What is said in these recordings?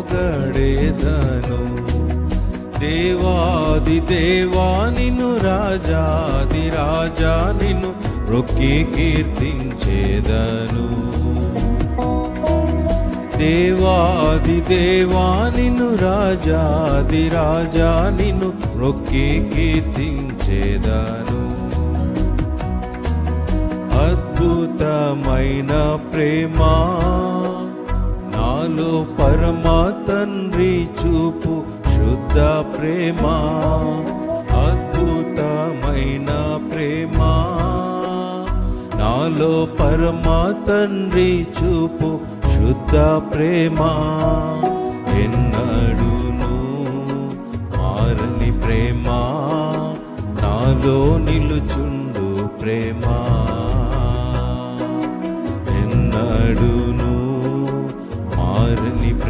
కీర్తించేదను దేవాది దేవా నిన్ను రాజాది రాజా నిన్ను రొక్కి కీర్తించేదను. దేవాది దేవా నిన్ను రాజాది రాజా నిన్ను రొక్కి కీర్తించేదను. అద్భుతమైన ప్రేమ నాలో పరమా తండ్రి చూపు శుద్ధ ప్రేమ అద్భుతమైన ప్రేమ. నాలో పరమా తండ్రి చూపు శుద్ధ ప్రేమ. ఎన్నడును మారని ప్రేమ నాలో నిలుచుండు ప్రేమా.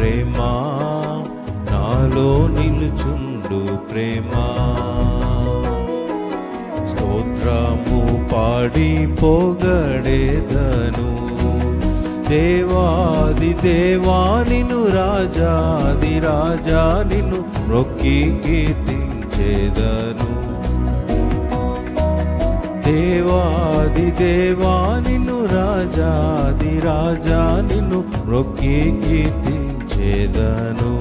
ప్రేమ నాలో నిలుచుండు ప్రేమ. స్తోత్రము పాడి పొగడేదను. దేవాది దేవా నిను రాజాది రాజా నిన్ను మొక్కి కీర్తించేదను. దేవాది దేవా నిన్ను రాజాది రాజా నిన్ను మొక్కి కీర్తించేదను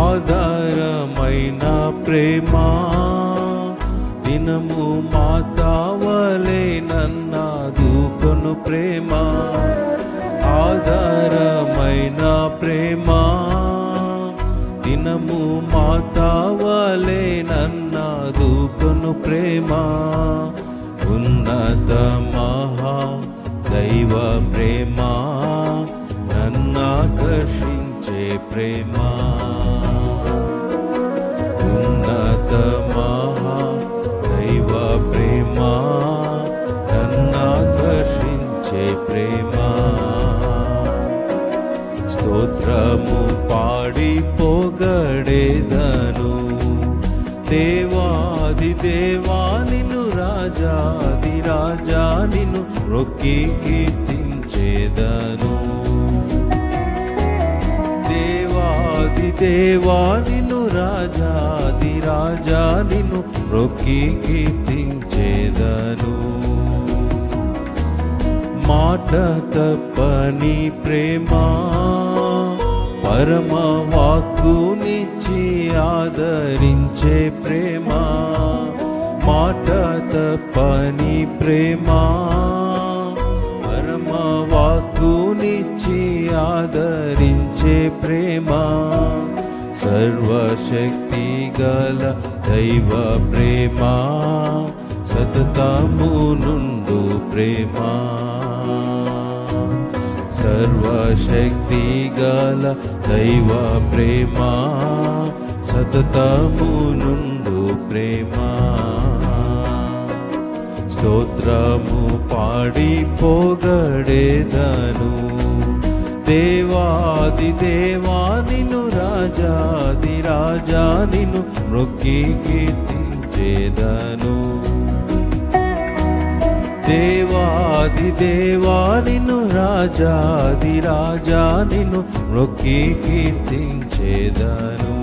ఆధారమైన ప్రేమ దినము మాతావలే నన్నాదుకొను ప్రేమ. ఆధారమైన ప్రేమ దినము మాతావలే నన్నాదుకొను ప్రేమ. ఉన్నత మహా దైవ ప్రేమా. నన్నాకర్షించే ప్రేమ. ఉన్నత మహా దైవ ప్రేమ. నన్నాకర్షించే ప్రేమ. స్తోత్రము పాడి పొగడేదను. దేవాది దేవా నిన్ను రాజాది రాజా నిన్ను రొక్కి కీర్తించేదను. దేవా నిన్ను రాజాది రాజా నిన్ను రొక్కి కీర్తించేదను. మాట తప్పని ప్రేమ పరమ వాక్కునిచ్చి ఆదరించే ప్రేమ మాట తప్పని ప్రేమ పరమ వాక్కునిచ్చి ఆదరించే ప్రేమ సర్వశక్తి గల దైవ ప్రేమ సతతము నుండు ప్రేమ. సర్వశక్తి గల దైవ ప్రేమ సతతము నుండు ప్రేమ. స్తోత్రము పాడి పోగడేదను. దేవాది దేవా నిన్ను రాజాది రాజా నిన్ను మొక్కి కీర్తించేదను. దేవాది దేవా నిన్ను రాజాది రాజా నిన్ను మొక్కి కీర్తించేదను.